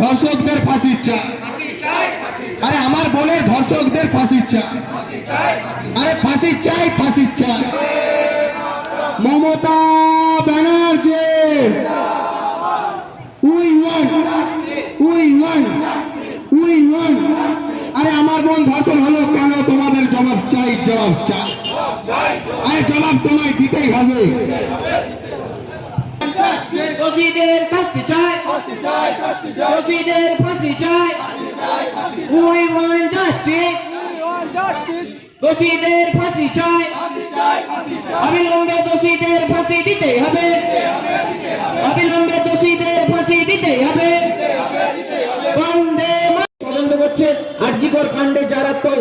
ধর্ষকদের ফাঁসির চাই আরে, আমার বোনের ধর্ষকদের ফাঁসির চাই আরে, ফাঁসির চাই ফাঁসির চাই Mamata Banerjee. We want we want we want. আরে, আমার বোন ধর্ষণ হলো কেন? তোমাদের জবাব চাই জবাব চাই। আরে, জবাব তোমায় দিতেই হবে। দোষীদের শাস্তি চাই। দোষীদের ফাঁসি চাই। We want justice. দোষীদের ফাঁসি চাই। অবিলম্বে দোষীদের ফাঁসি দিতে হবে। অবিলম্বে দোষীদের ফাঁসি দিতে হবে। বন্দে তদন্ত করছে আর্জিকর কাণ্ডে যারা তো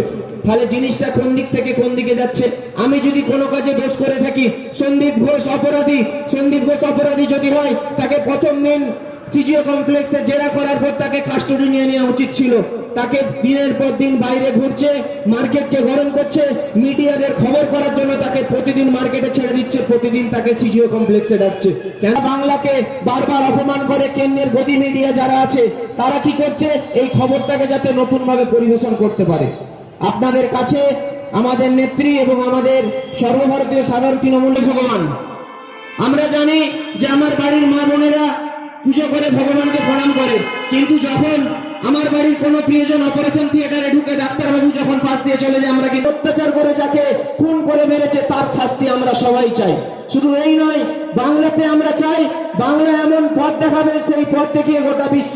অর্থ তাহলে জিনিসটা কোন দিক থেকে কোন দিকে যাচ্ছে? আমি যদি কোনো কাজে দোষ করে থাকি, সন্দীপ ঘোষ অপরাধী, সন্দীপ ঘোষ অপরাধী যদি হয়, তাকে প্রথম দিন সিজিও কমপ্লেক্সে জেরা করার পর তাকে কাস্টডি নিয়ে নেওয়া উচিত ছিল। তাকে দিনের পর দিন বাইরে ঘুরছে, মার্কেটকে গরম করছে, মিডিয়াদের খবর করার জন্য তাকে প্রতিদিন মার্কেটে ছেড়ে দিচ্ছে, প্রতিদিন তাকে সিজিও কমপ্লেক্সে ডাকছে। কেন বাংলাকে বারবার অপমান করে কেন্দ্রের গদি মিডিয়া যারা আছে, তারা কি করছে? এই খবরটাকে যাতে নতুন ভাবে পরিবেশন করতে পারে। আপনাদের কাছে, আমাদের নেত্রী এবং আমাদের সর্বভারতীয় সাধারণ তৃণমূল ভগবান। আমরা জানি যে আমার বাড়ির মা বোনেরা পুজো করে ভগবানকে প্রণাম করে। কিন্তু যখন আমার বাড়ির কোনো প্রিয়জন অপারেশন থিয়েটারে ঢুকে ডাক্তারবাবু যখন পাশ দিয়ে চলে যায়, আমরা কিন্তু অত্যাচার করে যাকে খুন করে মেরেছে, তার শাস্তি আমরা সবাই চাই। শুধু এই নয়, বাংলাতে আমরা চাই, বাংলা এমন পথ দেখাবে, সেই পথ দেখিয়ে গোটা বিশ্ব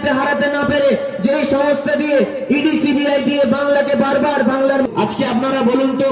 রাজনীতিতে হারাতে না পেরে যেই সংস্থা দিয়ে ইডি সিবিআই দিয়ে বাংলাকে বারবার বাংলার আজকে আপনারা বলুন তো